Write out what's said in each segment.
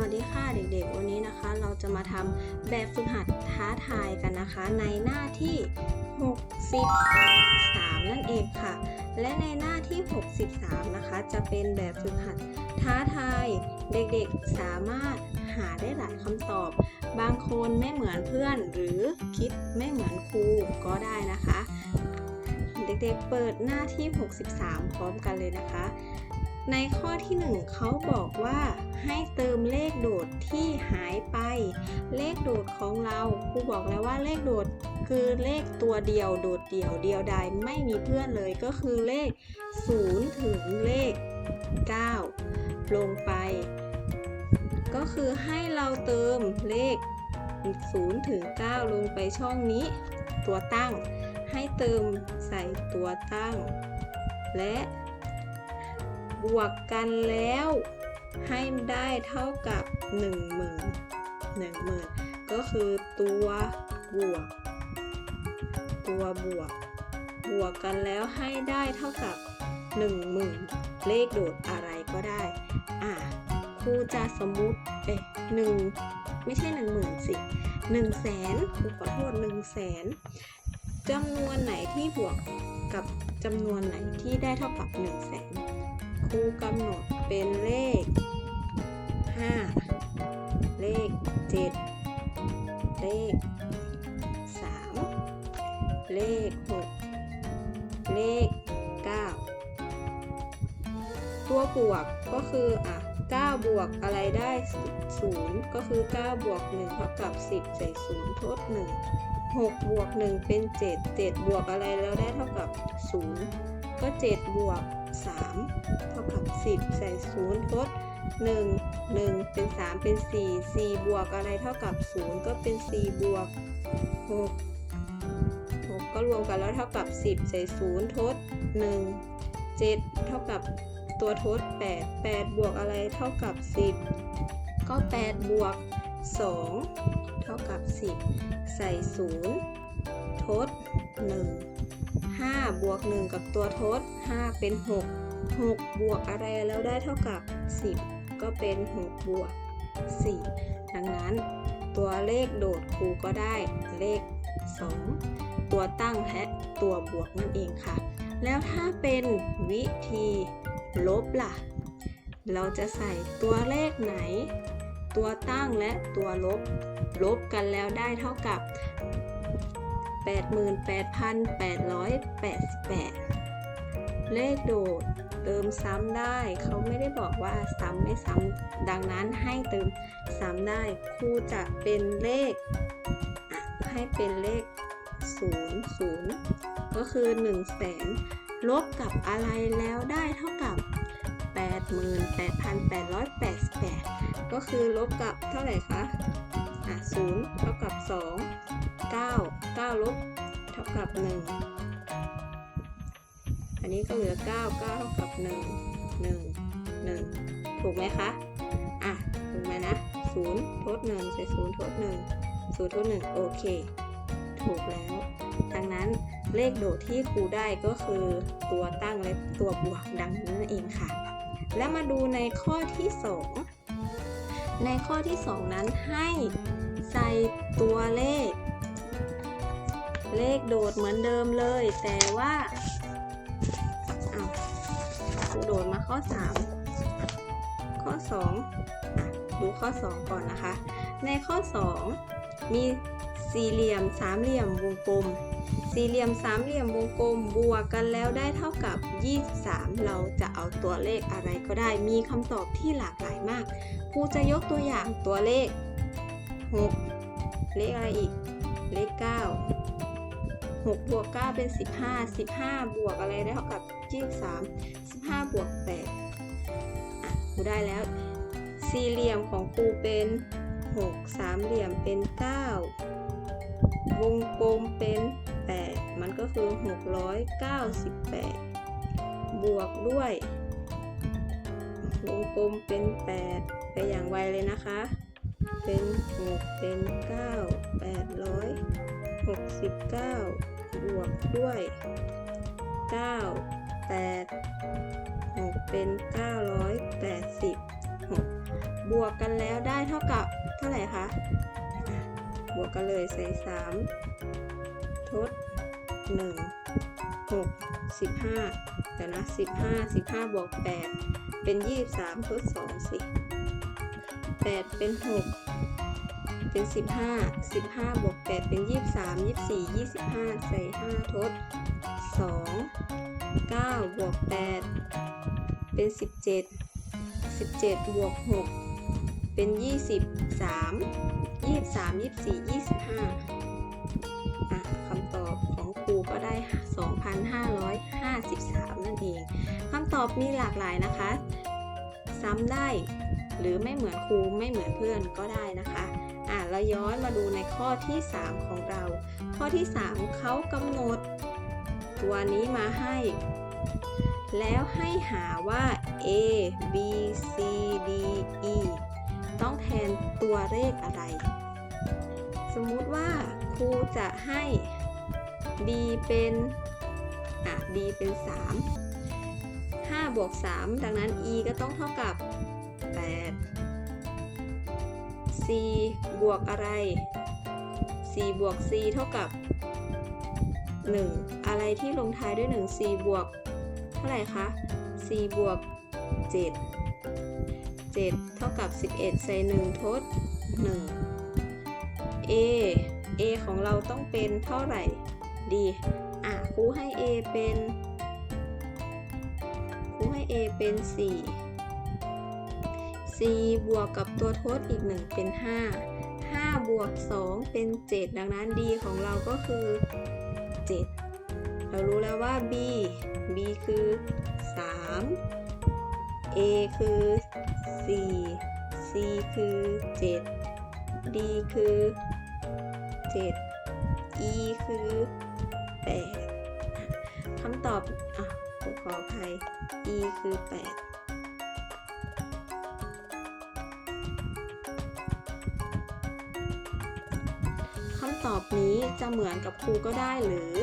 วัสดีค่ะเด็กๆ วันนี้นะคะ เราจะมาทำแบบฝึกหัดท้าทายกันนะคะ ในหน้าที่ 63 นั่นเองค่ะ และในหน้าที่ 63 นะคะ จะเป็นแบบฝึกหัดท้าทายเด็กๆสามารถหาได้หลายคำตอบ บางคนไม่เหมือนเพื่อน หรือคิดไม่เหมือนครูก็ได้นะคะ เด็กๆเปิดหน้าที่ 63 พร้อมกันเลยนะคะ ในข้อที่ 1เขาบอกว่าให้เติมเลขโดดที่หายไป เลขโดดของเราครูบอกแล้วว่าเลขโดดคือเลขตัวเดียวโดดเดี่ยวเดียวดายไม่มีเพื่อนเลยก็คือเลข 0 ถึงเลข 9 ลงไป ก็คือให้เราเติมเลข 0 ถึง 9 ลงไปช่องนี้ ตัวตั้ง ให้เติมใส่ตัวตั้ง และ บวกกันแล้ว ให้ได้เท่ากับ 1 0,000 1 0,000 ก็คือตัวบวก ตัวบวก บวกกันแล้วให้ได้เท่ากับ 10,000 เลขโดดอะไรก็ได้ อะครูจะสมมุติ เอ๊ะหนึ่งไม่ใช่ 10,000 สิ1 0 0 0 0แสนครูขอโทษ1 0 0 0 0แสนจำนวนไหนที่บวกกับจำนวนไหนที่ได้เท่ากับ1 0 0 0 0แสน ครูกำหนดเป็นเลข 5 เลข 7 เลข 3 เลข 6 เลข 9 ตัวบวกก็คืออะ9บวกอะไรได้ 0 ก็คือ 9 บวก 1 เท่ากับ 10 ใส่ 0 ทด 1 6 บวก 1 เป็น 7 7 บวกอะไรแล้วได้เท่ากับ 0 ก็ 7 บวก 3 เท่ากับ 10 ใส่0ทด1 1 เป็น 3 เป็น 4 4 บวกอะไรเท่ากับ 0 ก็เป็น 4 บวก 6 6 ก็รวมกันแล้วเท่ากับ 10 ใส่0ทด 1 7 เท่ากับตัวทด 8 8 บวกอะไรเท่ากับ 10 ก็ 8 บวก 2 เท่ากับ 10 ใส่0ทด 1 5 บวก 1 กับตัวทด 5 เป็น 6 6 บวกอะไรแล้วได้เท่ากับ 10 ก็เป็น 6 บวก 4 ดังนั้นตัวเลขโดดครูก็ได้เลข 2 ตัวตั้งและตัวบวกนั่นเองค่ะ แล้วถ้าเป็นวิธีลบล่ะ เราจะใส่ตัวเลขไหน ตัวตั้งและตัวลบ ลบกันแล้วได้เท่ากับ 88,888 เลขโดดเติมซ้ำได้ เขาไม่ได้บอกว่าซ้ำไม่ซ้ำ ดังนั้นให้เติมซ้ำได้ครูจะเป็นเลข ให้เป็นเลข 0 0 ก็คือ1 0 0 0 0แสนลบกับอะไรแล้วได้เท่ากับ 88,888 ก็คือลบกับเท่าไหร่คะ อะ0เท่ากับ2 9 9ลบเท่ากับ1อันนี้ก็เหลือ9 9เท่ากับ1 1 1ถูกไหมคะ อะถูกไหมนะ0ทด1ใส่0ทด1 0ทด1โอเค ถูกแล้ว ดังนั้นเลขโดดที่ครูได้ก็คือตัวตั้งและตัวบวกดังนั้นั่นเองค่ะ แล้วมาดูในข้อที่ 2 ในข้อที่ 2 นั้นให้ ใส่ตัวเลข เลขโดดเหมือนเดิมเลย แต่ว่าอ้าวโดดมาข้อ 3 ข้อ2อะดูข้อ 2 ก่อนนะคะ ในข้อ 2 มีสี่เหลี่ยมสามเหลี่ยมวงกลม สี่เหลี่ยมสามเหลี่ยมวงกลมบวกกันแล้วได้เท่ากับ 23 เราจะเอาตัวเลขอะไรก็ได้ มีคำตอบที่หลากหลายมากครูจะยกตัวอย่างตัวเลข6 เลขอะไรอีก เลข 9 6บวก9เป็น 15 15 บวกอะไรได้เท่ากับ 23 15 บวก8อะครูได้แล้ว สี่เหลี่ยมของครูเป็น 6 สามเหลี่ยมเป็น 9 วงกลมเป็น 8 มันก็คือ 698 บวกด้วย วงกลมเป็น 8 ไปอย่างไวเลยนะคะ เป็น6เป็น9 869บเก้าบวกด้วย9 8 6เป็น980 6บหกบวกกันแล้วได้เท่ากับเท่าไหร่คะบวกกันเลยใส่สามทดหนึ่งหกสิบห้าเดี๋ยวนะสิบห้าสิบห้าบวกแปดเป็นยี่สิบสามทดสองสิ แปดเป็นหกเป็นสิบห้าสิบห้าบวกแปดเป็นยี่สิบสามยี่สิบสี่ยี่สิบห้าใส่ห้าทดสองเก้าบวกแปดเป็นสิบเจ็ดสิบเจ็ดบวกหกเป็นยี่สิบสามยี่สิบสามยี่สิบสี่ยี่สิบห้าอะคำตอบของครูก็ได้ 2,553 นั่นเองคำตอบมีหลากหลายนะคะ ซ้ำได้ หรือไม่เหมือนครูไม่เหมือนเพื่อนก็ได้นะคะอะเราย้อนมาดูในข้อที่ 3 ของเรา ข้อที่ 3เขากำหนด ตัวนี้มาให้ แล้วให้หาว่า a b c d e ต้องแทนตัวเลขอะไร สมมุติว่าครูจะให้ b เป็นอะ b เป็น 3 5บวก3ดังนั้น e ก็ต้องเท่ากับ c บวกอะไร c บวก c เท่ากับ 1 อะไรที่ลงท้ายด้วย 1 c บวก เท่าไหร่คะ c บวก 7 7 เท่ากับ 11 ใส่ 1 ทด 1 a a ของเราต้องเป็นเท่าไหร่ดีอะครูให้ a เป็นครูให้ a เป็น 4 c บวกกับตัวทดอีก 1 เป็น 5 5 บวก 2 เป็น 7 ดังนั้น d ของเราก็คือ 7 เรารู้แล้วว่า b b คือ 3 a คือ 4 c คือ 7 d คือ 7 e คือ 8คำตอบอะขออภัย e คือ 8 ตอบนี้จะเหมือนกับครูก็ได้หรือ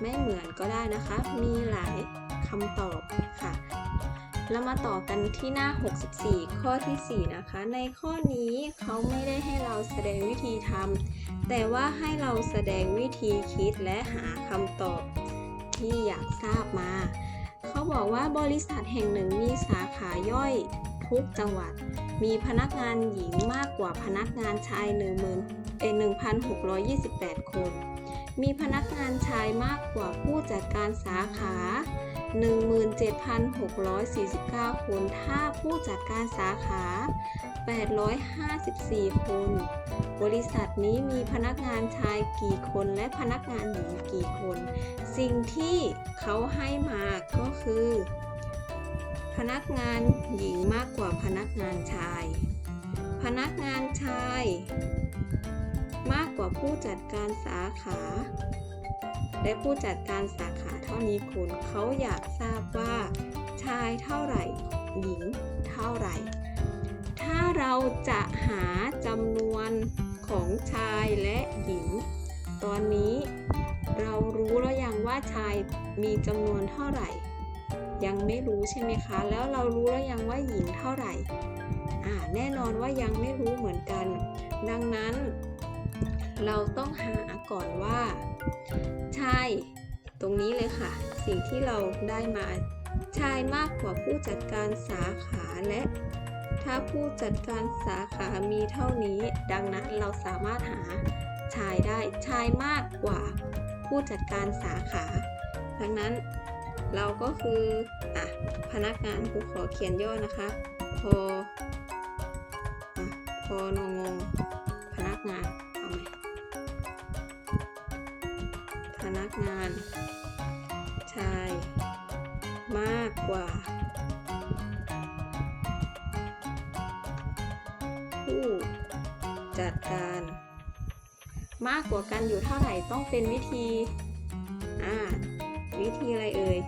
ไม่เหมือนก็ได้นะคะ มีหลายคำตอบค่ะเรามาต่อกันที่หน้า 64 ข้อทีสี่ 4 นะคะ ในข้อนี้เขาไม่ได้ให้เราแสดงวิธีทำแต่ว่าให้เราแสดงวิธีคิดและหาคำตอบที่อยากทราบมา เขาบอกว่าบริษัทแห่งหนึ่งมีสาขาย่อยทุกจังหวัด มีพนักงานหญิงมากกว่าพนักงานชาย1 0 0 0 0เอ่อ1,628 คน มีพนักงานชายมากกว่าผู้จัดการสาขา 17,649 คน ถ้าผู้จัดการสาขา 854 คน บริษัทนี้มีพนักงานชายกี่คนและพนักงานหญิงกี่คน สิ่งที่เขาให้มาก็คือ พนักงานหญิงมากกว่าพนักงานชาย พนักงานชาย มากกว่าผู้จัดการสาขา และผู้จัดการสาขาเท่านี้คนเขาอยากทราบว่า ชายเท่าไหร่ หญิงเท่าไหร่ ถ้าเราจะหาจำนวนของชายและหญิง ตอนนี้ เรารู้แล้วยังว่าชายมีจำนวนเท่าไหร่ ยังไม่รู้ใช่ไหมคะ แล้วเรารู้แล้วยังว่าหญิงเท่าไหร่อ่าแน่นอนว่ายังไม่รู้เหมือนกัน ดังนั้น เราต้องหาก่อนว่า ชายตรงนี้เลยค่ะ สิ่งที่เราได้มาชายมากกว่าผู้จัดการสาขาและ ถ้าผู้จัดการสาขามีเท่านี้ ดังนั้นเราสามารถหาชายได้ชายมากกว่าผู้จัดการสาขา ดังนั้น เราก็คืออะพนักงานครูขอเขียนย่อนะคะพออะพอนงงพนักงานเอาไหมพนักงาน ชาย มากกว่า ผู้จัดการ มากกว่ากันอยู่เท่าไหร่ต้องเป็นวิธี วิธีอะไรเอ่ย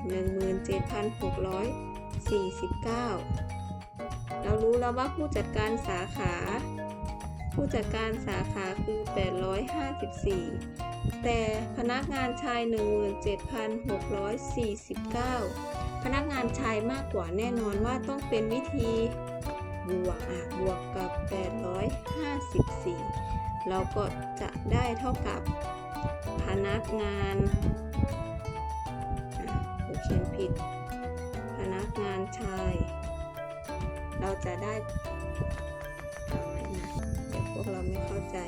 17,649 เรารู้แล้วว่าผู้จัดการสาขา ผู้จัดการสาขาคือ 854 แต่พนักงานชาย 17,649 พนักงานชายมากกว่าแน่นอนว่าต้องเป็นวิธีบวกอะบวกกับ 854 เราก็จะได้เท่ากับพนักงาน ขียนผิด พนักงานชาย เราจะได้ทำไมนะเดี๋ยวพวกเราไม่เข้าใจ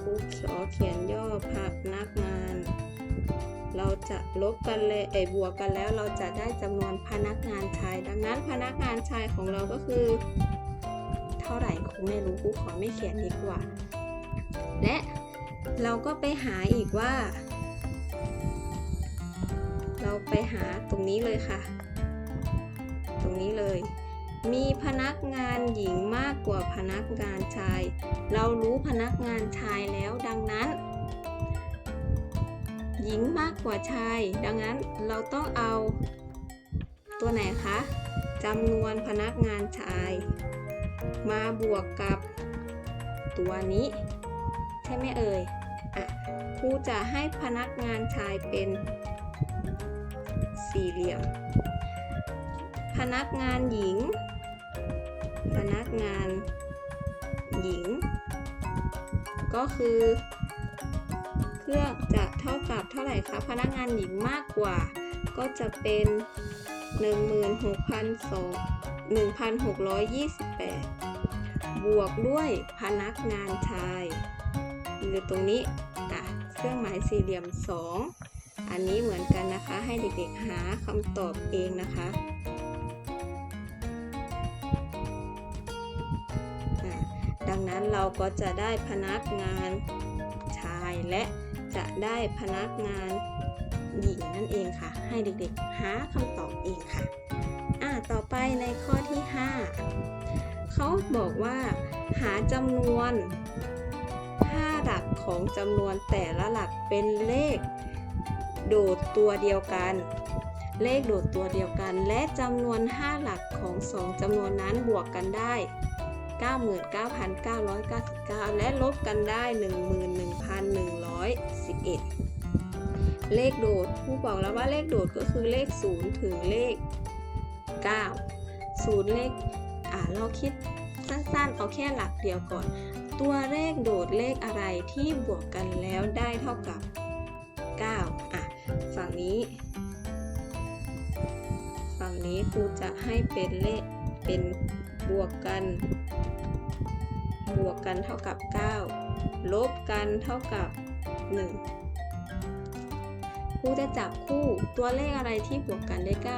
ครูขอเขียนย่อพนักงาน เราจะลบกันเลยไอ้บวกกันแล้วเราจะได้จำนวนพนักงานชาย ดังนั้นพนักงานชายของเราก็คือ เท่าไหร่ครูไม่รู้ครูขอไม่เขียนดีกว่า และเราก็ไปหาอีกว่า ไปหาตรงนี้เลยค่ะ ตรงนี้เลย มีพนักงานหญิงมากกว่าพนักงานชาย เรารู้พนักงานชายแล้วดังนั้น หญิงมากกว่าชาย ดังนั้นเราต้องเอา ตัวไหนคะจำนวนพนักงานชาย มาบวกกับตัวนี้ ใช่ไหมเอ่ยอะครูจะให้พนักงานชายเป็น สี่เหลี่ยม พนักงานหญิง พนักงานหญิง ก็คือ เครื่องจะเท่ากับเท่าไหร่คะ พนักงานหญิงมากกว่า ก็จะเป็น 16,628 บวกด้วยพนักงานชายอยู่ตรงนี้อะเครื่องหมายสี่เหลี่ยม 2 อันนี้เหมือนกันนะคะ ให้เด็กๆหาคำตอบเองนะคะดังนั้นเราก็จะได้พนักงานชายและจะได้พนักงานหญิงนั่นเองค่ะ ให้เด็กๆหาคำตอบเองค่ะอะต่อไปในข้อที่ 5 เขาบอกว่า หาจำนวน 5 หลักของจำนวนแต่ละหลักเป็นเลข โดดตัวเดียวกัน เลขโดดตัวเดียวกัน และจำนวน 5 หลักของ 2จำนวนนั้นบวกกันได้ 99,999 และลบกันได้ 11,111 เลขโดดผู้บอกแล้วว่าเลขโดดก็คือเลข 0 ถึงเลข 9 0 เลขอ่าเราคิดสั้นๆ เอาแค่หลักเดียวก่อน ตัวเลขโดดเลขอะไรที่บวกกันแล้วได้เท่ากับ 9 อะ ฝั่งนี้ ฝั่งนี้ครูจะให้เป็นเลขเป็นบวกกัน บวกกันเท่ากับ 9 ลบกันเท่ากับ 1 ครูจะจับคู่ตัวเลขอะไรที่บวกกันได้ 9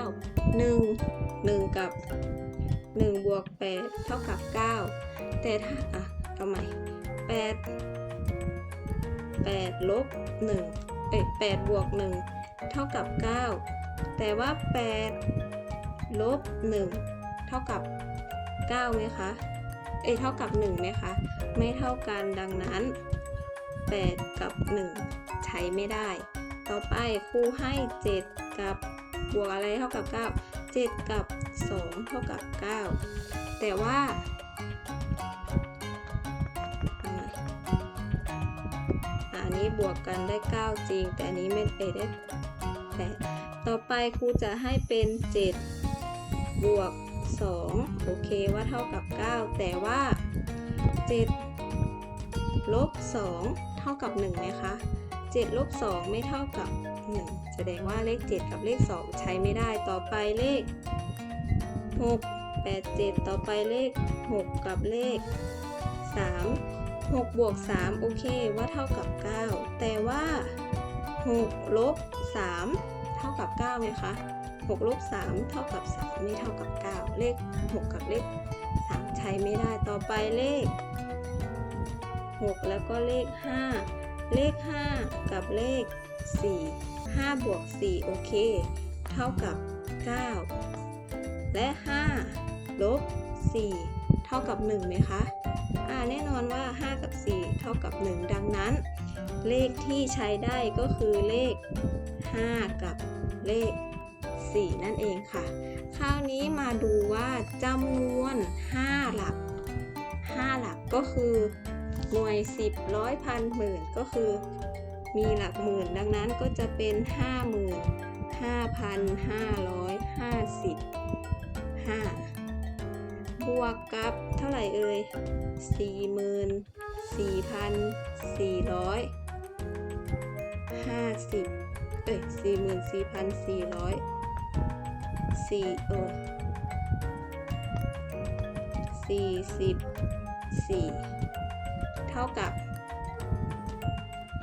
1 1 กับ 1 บวก 8 เท่ากับ 9 แต่ถ้าอะเอาใหม่ 8 8 ลบ 1 เอ้ย8บวก1เท่ากับ 9 แต่ว่า 8 ลบ 1 เท่ากับ 9ไหมคะ เอ้ยเท่ากับ1ไหมคะ ไม่เท่ากันดังนั้น 8 กับ 1 ใช้ไม่ได้ ต่อไปครูให้ 7 กับบวกอะไรเท่ากับ 9 7 กับ 2 เท่ากับ 9 แต่ว่าเอา นี้บวกกันได้ 9 จริง แต่อันนี้ไม่เอได้8ต่อไปครูจะให้เป็น 7 บวก 2 โอเคว่าเท่ากับ 9 แต่ว่า 7 ลบ 2 เท่ากับ 1 ไหมคะ 7 ลบ 2 ไม่เท่ากับ 1 แสดงว่าเลข 7 กับเลข 2 ใช้ไม่ได้ต่อไปเลข 6 8 7 ต่อไปเลข 6 กับเลข 3 6บวก3โอเคว่าเท่ากับ 9 แต่ว่า6ลบ3เท่ากับ9ไหมคะ6ลบ3เท่ากับ 3 ไม่เท่ากับ 9 เลข 6 กับเลข 3 ใช้ไม่ได้ต่อไปเลข 6 แล้วก็เลข 5 เลข 5 กับเลข 4 5บวก4โอเค เท่ากับ 9 และ 5 ลบ 4 เท่ากับ 1 ไหมคะ แน่นอนว่า 5 กับ 4 เท่ากับ 1 ดังนั้น เลขที่ใช้ได้ก็คือเลข 5 กับเลข 4 นั่นเองค่ะ คราวนี้มาดูว่าจำนวน 5 หลัก 5 หลักก็คือหน่วย 10ร้อยพันหมื่นก็คือมีหลักหมื่น ดังนั้นก็จะเป็น5 0 0 0 0 5,555บ วกกับเท่าไหร่เอ่ยสี่หมื่นสี่พันสี่ร้อยห้าสิบเอ้ยสี่หมื่นสี่พันสี่ร้อยสี่เออสี่สิบสี่เท่ากับ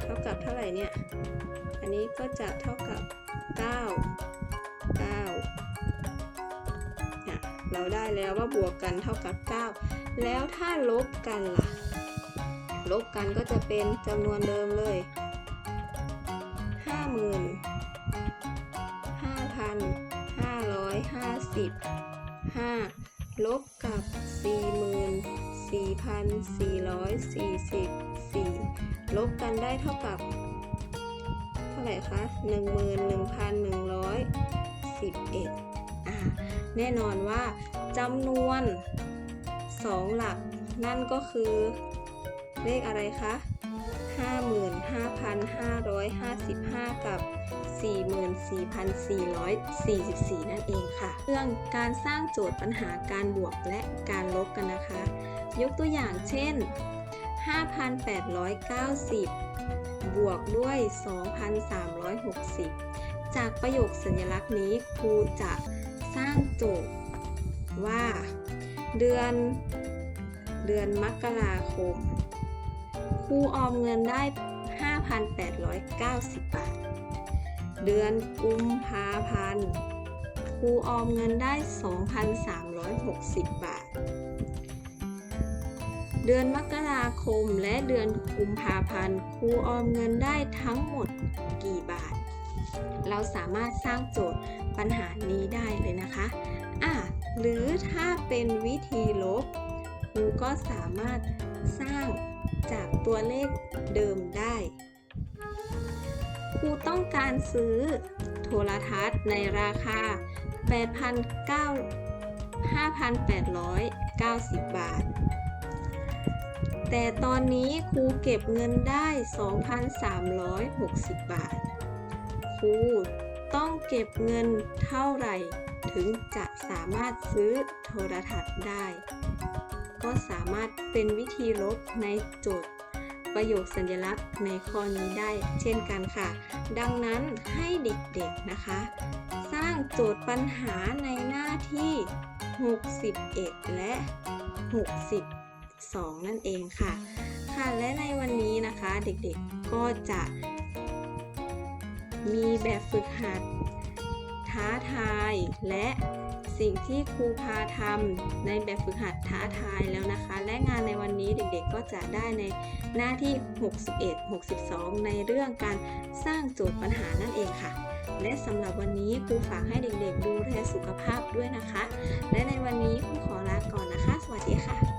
เท่ากับเท่าไหร่เนี่ย อันนี้ก็จะเท่ากับ 9 เราได้แล้วว่าบวกกันเท่ากับ 9 แล้วถ้าลบกันล่ะ ลบกันก็จะเป็นจำนวนเดิมเลย50,550 5ลบกับ 44,444 ลบกันได้เท่ากับ เท่าไหร่คะ 11,111อ่า แน่นอนว่าจำนวน 2 หลัก นั่นก็คือ เลขอะไรคะ 55,555 กับ 44,444 นั่นเองค่ะ เรื่องการสร้างโจทย์ปัญหาการบวกและการลบกันนะคะ ยกตัวอย่างเช่น 5,890 บวกด้วย 2,360 จากประโยคสัญลักษณ์นี้ครูจะ สร้างโจทย์ว่าเดือนเดือนมกราคมครูออมเงินได้ 5,890 บาท เดือนกุมภาพันธ์ครูออมเงินได้ 2,360 บาท เดือนมกราคมและเดือนกุมภาพันธ์ครูออมเงินได้ทั้งหมดกี่บาท เราสามารถสร้างโจทย์ปัญหานี้ได้เลยนะคะอะหรือถ้าเป็นวิธีลบครูก็สามารถสร้างจากตัวเลขเดิมได้ครูต้องการซื้อโทรทัศน์ในราคา 5,890 บาท แต่ตอนนี้ครูเก็บเงินได้ 2,360 บาท ครู ต้องเก็บเงินเท่าไหร่ ถึงจะสามารถซื้อโทรทัศน์ได้ ก็สามารถเป็นวิธีลบในโจทย์ประโยคสัญลักษณ์ในข้อนี้ได้เช่นกันค่ะ ดังนั้นให้เด็กๆนะคะ สร้างโจทย์ปัญหาในหน้าที่ 61 และ 62 นั่นเองค่ะ ค่ะและในวันนี้นะคะเด็กๆก็จะ มีแบบฝึกหัด ท้าทาย และสิ่งที่ครูพาทำในแบบฝึกหัดท้าทายแล้วนะคะ และงานในวันนี้เด็กๆก็จะได้ในหน้าที่ 61 62 ในเรื่องการสร้างโจทย์ปัญหานั่นเองค่ะ และสำหรับวันนี้ครูฝากให้เด็กๆ ดูแลสุขภาพด้วยนะคะ และในวันนี้ครูขอลาก่อนนะคะ สวัสดีค่ะ